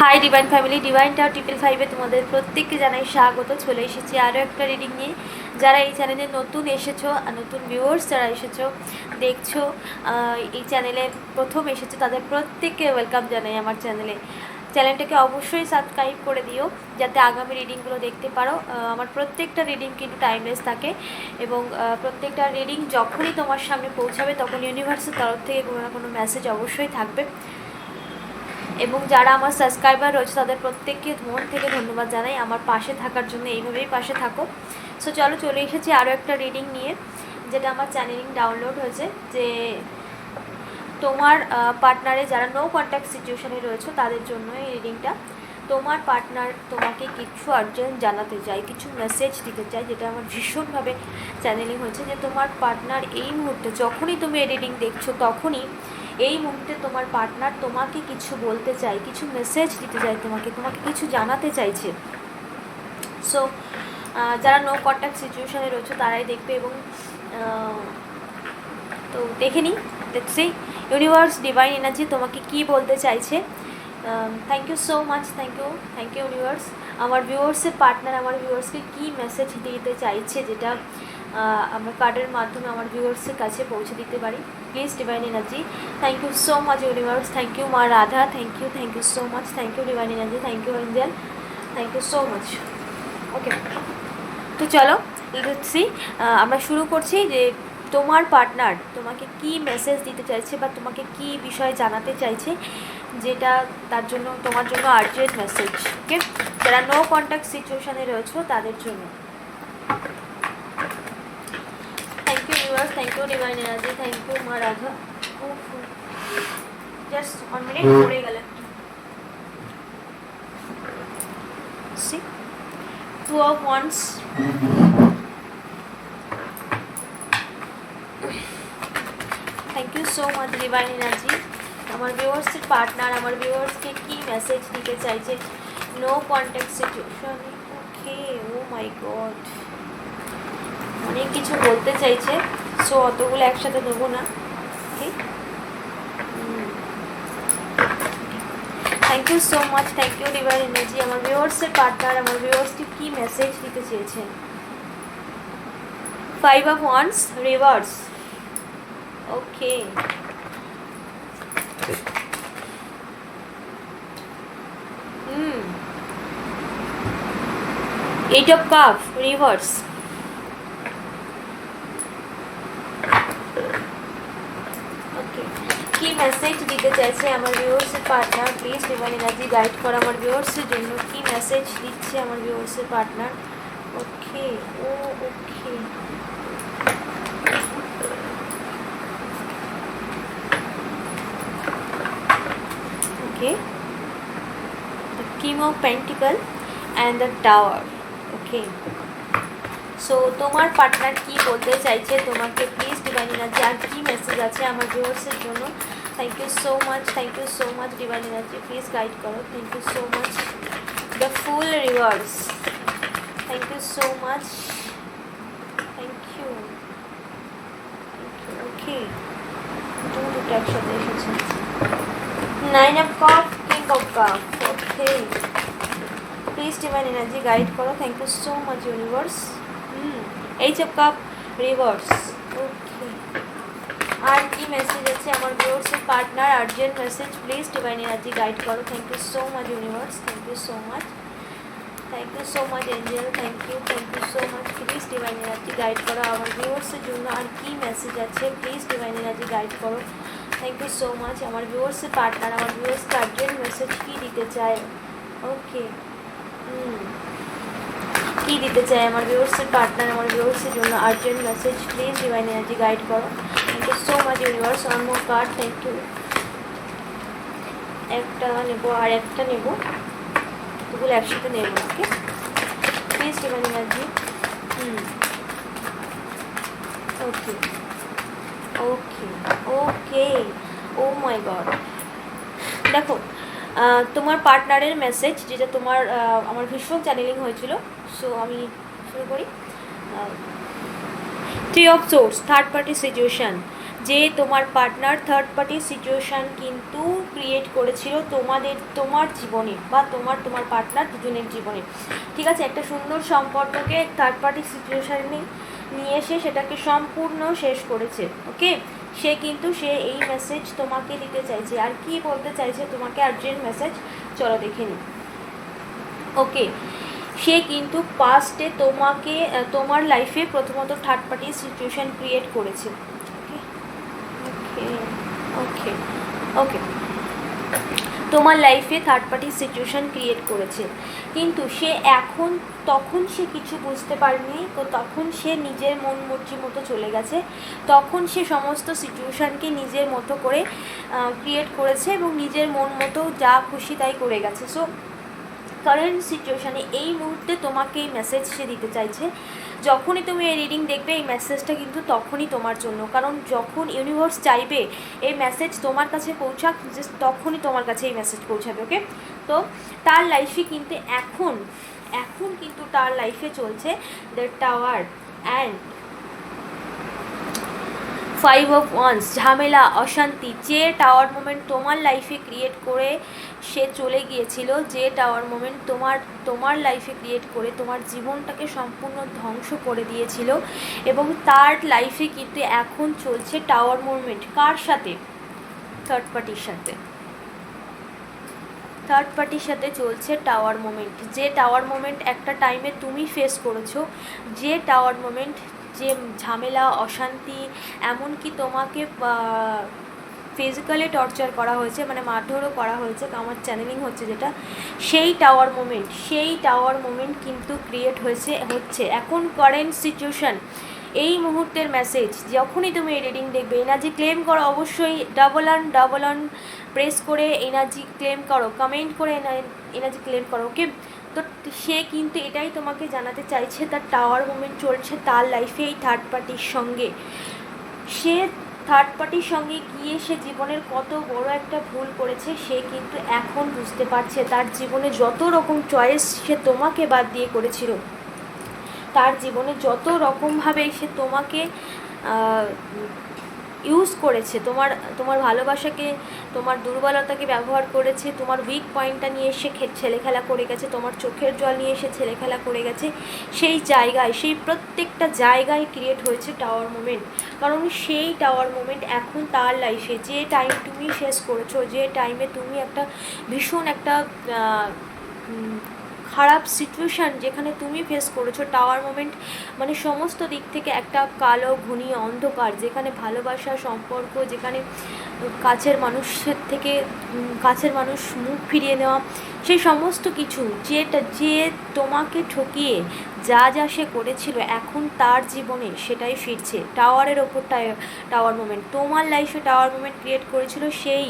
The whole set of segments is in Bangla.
হাই ডিভাইন ফ্যামিলি ডিভাইন টাও ট্রিপল ফাইভে তোমাদের প্রত্যেককে জানাই স্বাগত। চলে এসেছি আরও একটা রিডিং নিয়ে। যারা এই চ্যানেলে নতুন এসেছ, আর নতুন ভিউয়ার্স যারা এসেছ, দেখছ এই চ্যানেলে প্রথম এসেছ, তাদের প্রত্যেককে ওয়েলকাম জানাই আমার চ্যানেলে চ্যানেলটাকে অবশ্যই সাবস্ক্রাইব করে দিও, যাতে আগামী রিডিংগুলো দেখতে পারো। আমার প্রত্যেকটা রিডিং কিন্তু টাইমলেস থাকে এবং প্রত্যেকটা রিডিং যখনই তোমার সামনে পৌঁছাবে, তখন ইউনিভার্সের তরফ থেকে কোনো না কোনো মেসেজ অবশ্যই থাকবে। এবং যারা আমার সাবস্ক্রাইবার রয়েছে, তাদের প্রত্যেককে মন থেকে ধন্যবাদ জানাই। আমার পাশে থাকার জন্য এইভাবেই পাশে থাকো। সো চলো চলে এসেছি আরও একটা রিডিং নিয়ে, যেটা আমার চ্যানেলিং ডাউনলোড হয়েছে, যে তোমার পার্টনারে যারা নো কন্ট্যাক্ট সিচুয়েশনে রয়েছে, তাদের জন্য এই রিডিংটা তোমার পার্টনার তোমাকে কিছু আর্জেন্ট জানাতে চায়, কিছু মেসেজ দিতে চায়, যেটা আমার ভীষণভাবে চ্যানেলিং হয়েছে, যে তোমার পার্টনার এই মুহূর্তে যখনই তুমি এই রিডিং দেখছ, তখনই এই মুহূর্তে তোমার পার্টনার তোমাকে কিছু বলতে চায়, কিছু মেসেজ দিতে চায় তোমাকে তোমাকে কিছু জানাতে চাইছে। সো যারা নো কন্ট্যাক্ট সিচুয়েশনে রয়েছে তারাই দেখবে এবং তো দেখে নিই দেখছি ইউনিভার্স ডিভাইন এনার্জি তোমাকে কি বলতে চাইছে? Thank you so much thank you thank you universe আমার ভিউয়ার্সের পার্টনার আমার ভিউয়ার্সকে কি মেসেজ দিতে চাইছে যেটা আমরা কার্ডের মাধ্যমে আমার ভিউয়ার্সের কাছে পৌঁছে দিতে পারি? Please divine energy thank you so much universe thank you মা Radha thank you thank you so much thank you divine energy thank you angel thank you so much okay তো চলো সি আমরা শুরু করছি যে তোমার পার্টনার তোমাকে কি মেসেজ দিতে চাইছে বা তোমাকে কি বিষয় জানাতে চাইছে? যেটা তার জন্য তোমার জন্য আর্জেন্ট মেসেজ ওকে যারা নো কন্ট্যাক্ট সিচুয়েশনে রয়েছে তাদের জন্য। Thank you universe thank you divine energy thank you মা রাধা জাস্ট ওয়ান মিনিট পড়ে গেলেন see two of wands thank you so much divine energy আমার ভিউয়ার্সের পার্টনার আমার ভিউয়ার্সকে কি মেসেজ দিতে চাইছে? No contact situation okay oh my god অনেক কিছু বলতে চাইছে সো অতগুলো একসাথে দেবো না thank you so much thank you divine energy আমার ভিউয়ার্সের পার্টনার আমার ভিউয়ার্সকে কি মেসেজ দিতে চেয়েছেন five of wands reverse okay hmm. Eight of cup reverse কি মেসেজ দিতে চাইছে আমার ভিউয়ার্সের partner please divine energy guide করো আমার ভিউয়ার্সের জন্য। কি মেসেজ দিচ্ছে আমার ভিউয়ার্সের partner okay oh okay okay? The king of pentacle and the tower, okay? So তোমার পার্টনার কি বলতে চাইছে? তোমাকে প্লিজ ডিভাইন এনার্জি আর কি মেসেজ আছে আমার ভিউয়ার্সের জন্য? Thank you so much thank you so much divine energy please guide করো। Thank you so much the fool reverse thank you so much thank you okay দুটো একসাথে এসেছে nine of cup king of cup okay please divine energy guide করো thank you so much universe eight of cup reverse okay আর কি মেসেজ আছে আমার ভিউয়ার্সের partner urgent message please divine energy guide করো thank you so much universe thank you so much thank you so much angel thank you thank you so much please divine energy guide করো আমার ভিউয়ার্সের জন্য আর কি মেসেজ আছে? প্লিজ ডিভাইন এনার্জি গাইড করো থ্যাংক ইউ সো মাচ আমার ভিউয়ার্সের পার্টনার আমার ভিউয়ার্সকে আর্জেন্ট মেসেজ কি দিতে চায়? ওকে হুম কি দিতে চায় আমার ভিউয়ার্সের পার্টনার আমার ভিউয়ার্সের জন্য urgent message please divine energy guide করো। Thank you so much universe one more card thank you একটা নেব, আর একটা নেব। ওগুলো একসাথে নেব okay please divine energy hmm okay okay okay oh my god দেখো তোমার পার্টনারের মেসেজ যেটা তোমার আমার ভীষণ চ্যানেলিং হয়েছিল সো আমি শুরু করি। Three of source third party situation যে তোমার পার্টনার থার্ড পার্টি সিচুয়েশান কিন্তু ক্রিয়েট করেছিল তোমাদের, তোমার জীবনে বা তোমার তোমার পার্টনার দুজনের জীবনে। ঠিক আছে, একটা সুন্দর সম্পর্ককে থার্ড পার্টি সিচুয়েশানে নিয়ে এসে সেটাকে সম্পূর্ণ শেষ করেছে ওকে সে কিন্তু সে এই মেসেজ তোমাকে দিতে চাইছে। আর কি বলতে চাইছে তোমাকে আর্জেন্ট মেসেজ চলো দেখে নি ওকে সে কিন্তু পাস্টে তোমাকে তোমার লাইফে প্রথমত থার্ড পার্টি সিচুয়েশন ক্রিয়েট করেছে। ওকে ওকে ওকে তোমার লাইফে থার্ড পার্টি সিচুয়েশন ক্রিয়েট করেছে। কিন্তু সে এখন, তখন সে কিছু বুঝতে পারেনি, তো তখন সে নিজের মন মর্জি মতো চলে গেছে। তখন সে সমস্ত সিচুয়েশানকে নিজের মতো করে ক্রিয়েট করেছে এবং নিজের মন মতো যা খুশি তাই করে গেছে। সো কারেন্ট সিচুয়েশানে এই মুহূর্তে তোমাকে এই মেসেজ সে দিতে চাইছে যখনই তুমি এই রিডিং দেখবে, এই মেসেজটা কিন্তু তখনই তোমার জন্য। কারণ যখন ইউনিভার্স চাইবে, এই মেসেজ তোমার কাছে পৌঁছাক জাস্ট তখনই তোমার কাছে এই মেসেজ পৌঁছাবে ওকে তো তার লাইফে কিন্তু এখন এখন কিন্তু তার লাইফে চলছে the tower and five of wands, ঝামেলা, অশান্তি, যে টাওয়ার মোমেন্ট তোমার লাইফে ক্রিয়েট করে সে চলে গিয়েছিল, যে টাওয়ার মোমেন্ট তোমার তোমার লাইফে ক্রিয়েট করে, তোমার জীবনটাকে সম্পূর্ণ ধ্বংস করে দিয়েছিল এবং তার লাইফে কিন্তু এখন চলছে টাওয়ার মোমেন্ট কার সাথে? থার্ড পার্টির সাথে। থার্ড পার্টির সাথে চলছে টাওয়ার মোমেন্ট যে টাওয়ার মোমেন্ট একটা টাইমে তুমি ফেস করেছ, যে টাওয়ার মোমেন্ট যে ঝামেলা, অশান্তি, এমনকি তোমাকে ফিজিক্যালি টর্চার করা হয়েছে মানে মারধরও করা হয়েছে আমার চ্যানেলিং হচ্ছে যেটা, সেই টাওয়ার মোমেন্ট সেই টাওয়ার মোমেন্ট কিন্তু ক্রিয়েট হয়েছে, হচ্ছে। এখন কারেন্ট সিচুয়েশন এই মুহূর্তের মেসেজ যখনই তুমি এই রিডিং দেখবে এনার্জি ক্লেম করো অবশ্যই double on double on press করে এনার্জি ক্লেম করো কমেন্ট করে এনার্জি ক্লেম করো ওকে তো সে কিন্তু এটাই তোমাকে জানাতে চাইছে, তার টাওয়ার মুভমেন্ট চলছে তার লাইফে এই থার্ড পার্টির সঙ্গে। সে থার্ড পার্টির সঙ্গে গিয়ে সে জীবনের কত বড় একটা ভুল করেছে, সে কিন্তু এখন বুঝতে পারছে। তার জীবনে যত রকম চয়েস সে তোমাকে বাদ দিয়ে করেছিল, তার জীবনে যত রকমভাবে সে তোমাকে ইউজ করেছে, তোমার তোমার ভালোবাসাকে, তোমার দুর্বলতাকে ব্যবহার করেছে, তোমার উইক পয়েন্টটা নিয়ে এসে ছেলে খেলা করে গেছে, তোমার চোখের জল নিয়ে এসে ছেলে খেলা করে গেছে, সেই জায়গায়, সেই প্রত্যেকটা জায়গায় ক্রিয়েট হয়েছে টাওয়ার মুমেন্ট কারণ সেই টাওয়ার মুমেন্ট এখন তার লাইফে যে টাইম তুমি শেষ করেছ, যে টাইমে তুমি একটা ভীষণ একটা খারাপ সিচুয়েশান যেখানে তুমি ফেস করেছ টাওয়ার মোমেন্ট মানে সমস্ত দিক থেকে একটা কালো ঘুনি অন্ধকার, যেখানে ভালোবাসা, সম্পর্ক, যেখানে কাছের মানুষের থেকে কাছের মানুষ মুখ ফিরিয়ে নেওয়া, সেই সমস্ত কিছু যেটা, যে তোমাকে ঠকিয়ে যা যা সে করেছিল, এখন তার জীবনে সেটাই ফিরছে। টাওয়ারের ওপর টাওয়ার মোমেন্ট তোমার লাইফে টাওয়ার মোমেন্ট ক্রিয়েট করেছিল সেই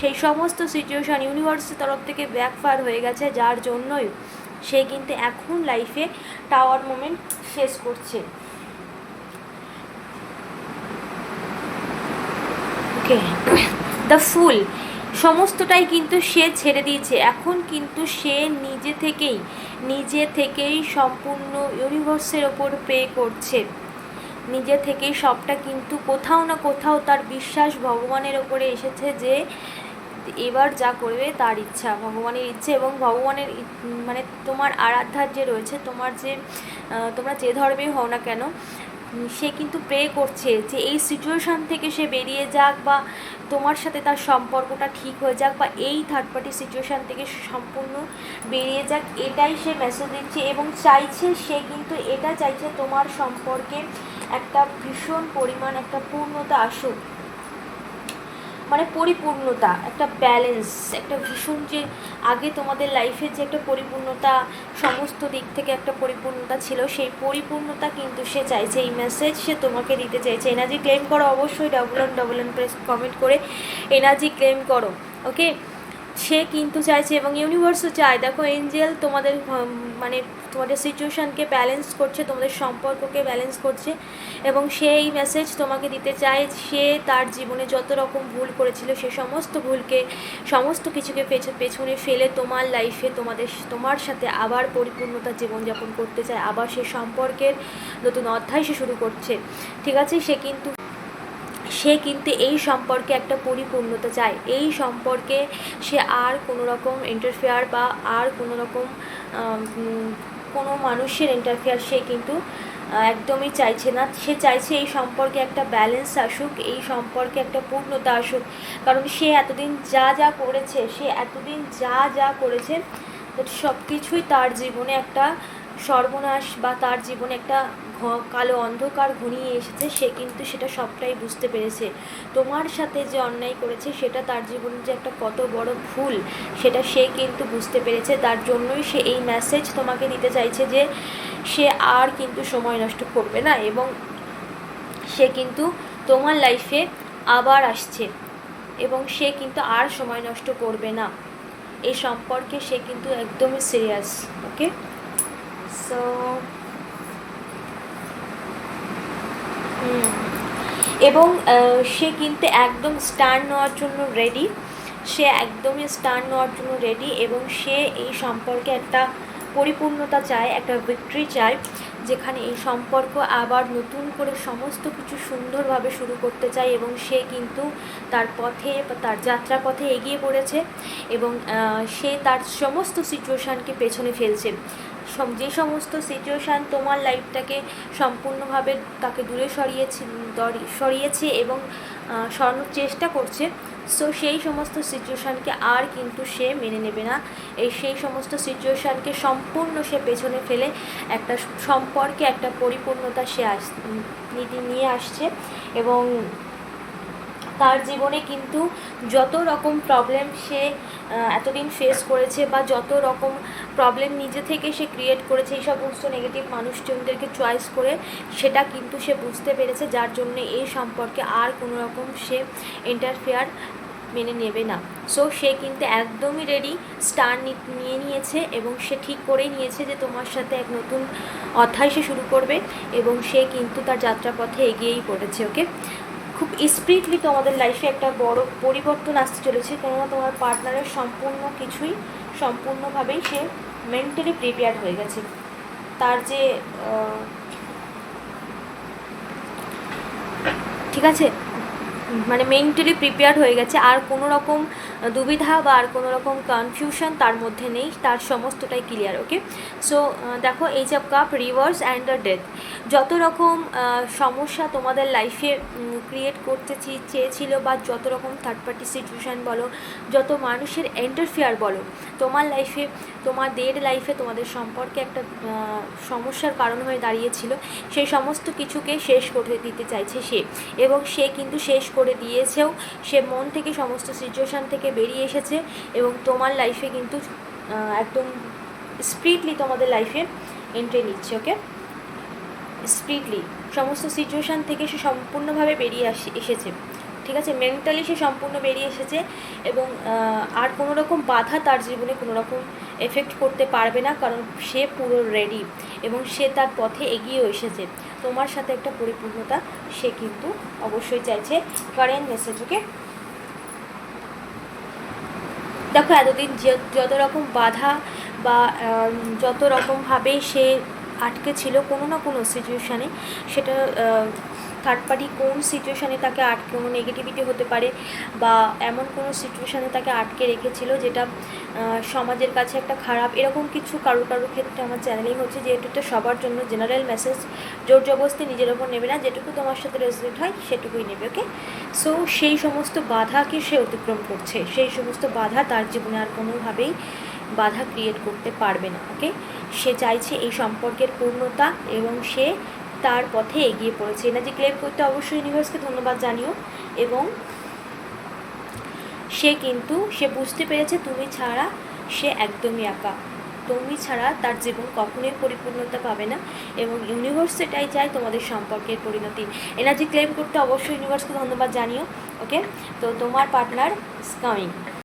সেই সমস্ত সিচুয়েশান ইউনিভার্সের তরফ থেকে ব্যাকফায়ার হয়ে গেছে, যার জন্যই সে কিন্তু এখন লাইফে টাওয়ার মোমেন্ট শেষ করছে। ওকে দ্য ফুল সমস্তটাই কিন্তু সে ছেড়ে দিয়েছে। এখন কিন্তু সে নিজে থেকেই নিজে থেকেই সম্পূর্ণ ইউনিভার্সের ওপর পে করছে। নিজে থেকেই সবটা কিন্তু কোথাও না কোথাও তার বিশ্বাস ভগবানের ওপরে এসেছে যে এবার যা করবে তার ইচ্ছা, ভগবানের ইচ্ছে এবং ভগবানের মানে তোমার আরাধ্যার যে রয়েছে, তোমার যে তোমরা যে ধর্মে হও না কেন সে কিন্তু প্রে করছে যে এই সিচুয়েশান থেকে সে বেরিয়ে যাক বা তোমার সাথে তার সম্পর্কটা ঠিক হয়ে যাক বা এই থার্ড পার্টি সিচুয়েশান থেকে সম্পূর্ণ বেরিয়ে যাক, এটাই সে মেসেজ দিচ্ছে এবং চাইছে, সে কিন্তু এটা চাইছে তোমার সম্পর্কে একটা ভীষণ পরিমাণ একটা পূর্ণতা আসুক। মানে পরিপূর্ণতা, একটা ব্যালেন্স একটা ভীষণ যে আগে তোমাদের লাইফের যে একটা পরিপূর্ণতা, সমস্ত দিক থেকে একটা পরিপূর্ণতা ছিল, সেই পরিপূর্ণতা কিন্তু সে চাইছে, এই মেসেজ সে তোমাকে দিতে চাইছে। এনার্জি ক্লেম করো, অবশ্যই double on double on press comment করে এনার্জি ক্লেম করো ওকে সে কিন্তু চাইছে এবং ইউনিভার্সও চায়। দেখো এঞ্জেল তোমাদের মানে তোমাদের সিচুয়েশানকে ব্যালেন্স করছে, তোমাদের সম্পর্ককে ব্যালেন্স করছে এবং সে এই মেসেজ তোমাকে দিতে চায় সে তার জীবনে যত রকম ভুল করেছিল, সে সমস্ত ভুলকে, সমস্ত কিছুকে পেছ- পেছনে ফেলে তোমার লাইফে তোমাদের, তোমার সাথে আবার পরিপূর্ণতার জীবনযাপন করতে চায়। আবার সে সম্পর্কের নতুন অধ্যায় সে শুরু করছে। ঠিক আছে, সে কিন্তু সে কিন্তু এই সম্পর্কে একটা পরিপূর্ণতা চায়। এই সম্পর্কে সে আর কোনো রকম ইন্টারফেয়ার বা আর কোনো রকম কোনো মানুষের ইন্টারফেয়ার সে কিন্তু একদমই চাইছে না। সে চাইছে এই সম্পর্কে একটা ব্যালেন্স আসুক, এই সম্পর্কে একটা পূর্ণতা আসুক। কারণ সে এতদিন যা যা করেছে, সে এতদিন যা যা করেছে সব কিছুই তার জীবনে একটা সর্বনাশ বা তার জীবনে একটা কালো অন্ধকার ঘনিয়ে এসেছে, সে কিন্তু সেটা সবটাই বুঝতে পেরেছে। তোমার সাথে যে অন্যায় করেছে, সেটা তার জীবনে যে একটা কত বড় ভুল, সেটা সে কিন্তু বুঝতে পেরেছে। তার জন্যই সে এই মেসেজ তোমাকে দিতে চাইছে যে, সে আর কিন্তু সময় নষ্ট করবে না এবং সে কিন্তু তোমার লাইফে আবার আসছে এবং সে কিন্তু আর সময় নষ্ট করবে না। এই সম্পর্কে সে কিন্তু একদমই সিরিয়াস ওকে সো এবং সে কিন্তু একদম স্ট্যান্ড নেওয়ার জন্য রেডি সে একদমই স্ট্যান্ড নেওয়ার জন্য রেডি এবং সে এই সম্পর্কে একটা পরিপূর্ণতা চায়, একটা ভিক্টরি চায়, যেখানে এই সম্পর্ক আবার নতুন করে সমস্ত কিছু সুন্দরভাবে শুরু করতে চায় এবং সে কিন্তু তার পথে, তার যাত্রা পথে এগিয়ে পড়েছে এবং সে তার সমস্ত সিচুয়েশানকে পেছনে ফেলছে। যে সমস্ত সিচুয়েশান তোমার লাইফটাকে সম্পূর্ণভাবে তাকে দূরে সরিয়েছে সরিয়েছে এবং সরানোর চেষ্টা করছে সো সেই সমস্ত সিচুয়েশানকে আর কিন্তু সে মেনে নেবে না। এই সেই সমস্ত সিচুয়েশানকে সম্পূর্ণ সে পেছনে ফেলে একটা সম্পর্কে একটা পরিপূর্ণতা সে আস নিয়ে আসছে এবং তার জীবনে কিন্তু যত রকম প্রবলেম সে এতদিন ফেস করেছে বা যত রকম প্রবলেম নিজে থেকে সে ক্রিয়েট করেছে এই সমস্ত নেগেটিভ মানুষজনদেরকে চয়েস করে, সেটা কিন্তু সে বুঝতে পেরেছে, যার জন্য এই সম্পর্কে আর কোনো রকম সে ইন্টারফেয়ার মেনে নেবে না। সো সে কিন্তু একদমই রেডি স্টার নিয়ে নিয়েছে এবং সে ঠিক করেই নিয়েছে যে তোমার সাথে এক নতুন অধ্যায় সে শুরু করবে এবং সে কিন্তু তার যাত্রাপথে এগিয়েই পড়েছে ওকে খুব স্পিডলি তোমাদের লাইফে একটা বড় পরিবর্তন আসতে চলেছে। কেননা তোমার পার্টনারের সম্পূর্ণ কিছুই সম্পূর্ণভাবেই সে মেন্টালি প্রিপেয়ার হয়ে গেছে। তার যে ঠিক আছে? মানে মেন্টালি প্রিপেয়ার হয়ে গেছে। আর কোনো রকম দুবিধা বা আর কোনো রকম কনফিউশন তার মধ্যে নেই, তার সমস্তটাই ক্লিয়ার ওকে সো দেখো ace of cups reversed and the death যত রকম সমস্যা তোমাদের লাইফে ক্রিয়েট করতে চেয়েছিল বা যত রকম থার্ড পার্টি সিচুয়েশান বলো, যত মানুষের এন্টারফেয়ার বলো, তোমার লাইফে তোমাদের লাইফে তোমাদের সম্পর্কে একটা সমস্যার কারণ হয়ে দাঁড়িয়েছিল, সেই সমস্ত কিছুকে শেষ করে দিতে চাইছে সে। এবং সে কিন্তু শেষ করে দিয়েছেও, সে মন থেকে সমস্ত সিচুয়েশান থেকে বেরিয়ে এসেছে এবং তোমার লাইফে কিন্তু একদম স্পিডলি তোমাদের লাইফে এন্ট্রি নিচ্ছে ওকে স্পিডলি সমস্ত সিচুয়েশান থেকে সে সম্পূর্ণভাবে বেরিয়ে আসে, এসেছে, ঠিক আছে? মেন্টালি সে সম্পূর্ণ বেরিয়ে এসেছে এবং আর কোনো রকম বাধা তার জীবনে কোনো রকম এফেক্ট করতে পারবে না কারণ সে পুরো রেডি এবং সে তার পথে এগিয়েও এসেছে। তোমার সাথে একটা পরিপূর্ণতা সে কিন্তু অবশ্যই চাইছে। কারেন্ট মেসেজ ওকে দেখো, এতদিন যত রকম বাধা বা যত রকমভাবে সে আটকে ছিল কোনো না কোনো সিচুয়েশানে সেটা থার্ড পার্টি কোন সিচুয়েশানে তাকে আটকে কোনো নেগেটিভিটি হতে পারে বা এমন কোনো সিচুয়েশানে তাকে আটকে রেখেছিল যেটা সমাজের কাছে একটা খারাপ, এরকম কিছু কারোর কারোর ক্ষেত্রে আমার চ্যানেলেই হচ্ছে, যেহেতু এটা সবার জন্য জেনারেল মেসেজ জোর জবস্তি নিজের ওপর নেবে না, যেটুকু তোমার সাথে রেসিডেন্ট হয় সেটুকুই নেবে ওকে সো সেই সমস্ত বাধাকে সে অতিক্রম করছে, সেই সমস্ত বাধা তার জীবনে আর কোনোভাবেই বাধা ক্রিয়েট করতে পারবে না ওকে সে চাইছে এই সম্পর্কের পূর্ণতা এবং সে তার পথে এগিয়ে পড়েছে। এনার্জি ক্লেম করতে অবশ্যই ইউনিভার্সকে ধন্যবাদ জানিও এবং সে কিন্তু, সে বুঝতে পেরেছে তুমি ছাড়া সে একদমই একা। তুমি ছাড়া তার জীবন কখনোই পরিপূর্ণতা পাবে না এবং ইউনিভার্স সেটাই চায় তোমাদের সম্পর্কের পরিণতি। এনার্জি ক্লেম করতে অবশ্যই ইউনিভার্সকে ধন্যবাদ জানিও ওকে তো তোমার পার্টনার ইজ কামিং